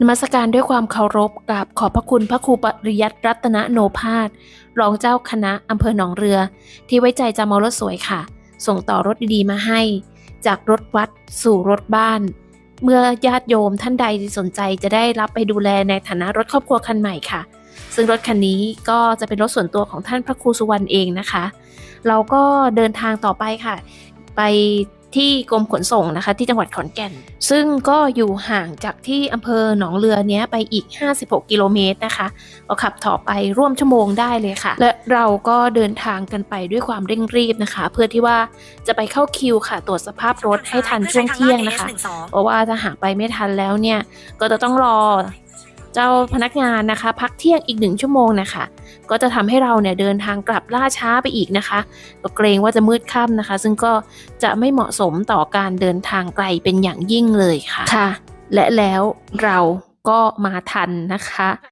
นมัสการด้วยความเคารพกราบขอบพระคุณพระครูปริยัติรัตนโนภาสรองเจ้าคณะอำเภอหนองเรือ ที่ไว้ใจจะมารถสวยค่ะ ส่งต่อรถดีๆมาให้ จากรถวัดสู่รถบ้าน เมื่อญาติโยมท่านใดสนใจจะได้รับไปดูแลในฐานะรถครอบครัวคันใหม่ค่ะ ซึ่งรถคันนี้ก็จะเป็นรถส่วนตัวของท่านพระครูสุวรรณเองนะคะ เราก็เดินทางต่อไปค่ะ ไปที่กรมขนส่งนะคะ ที่จังหวัดขอนแก่น ซึ่งก็อยู่ห่างจากที่อำเภอหนองเรือเนี้ยไปอีก 56 กิโลเมตรนะคะก็ขับต่อไปร่วมชั่วโมงได้เลยค่ะ และเราก็เดินทางกันไปด้วยความเร่งรีบนะคะ เพื่อที่ว่าจะไปเข้าคิวค่ะ ตรวจสภาพรถให้ทันช่วงเที่ยงนะคะ เพราะว่าถ้าหากไปไม่ทันแล้วเนี่ยก็จะต้องรอ เจ้าพนักงานนะคะพักเที่ยงอีกหนึ่งชั่วโมงนะคะ ก็จะทำให้เราเนี่ยเดินทางกลับล่าช้าไปอีกนะคะก็เกรงว่าจะมืดค่ำนะคะ ซึ่งก็จะไม่เหมาะสมต่อการเดินทางไกลเป็นอย่างยิ่งเลยค่ะค่ะและแล้วเราก็มาทันนะคะ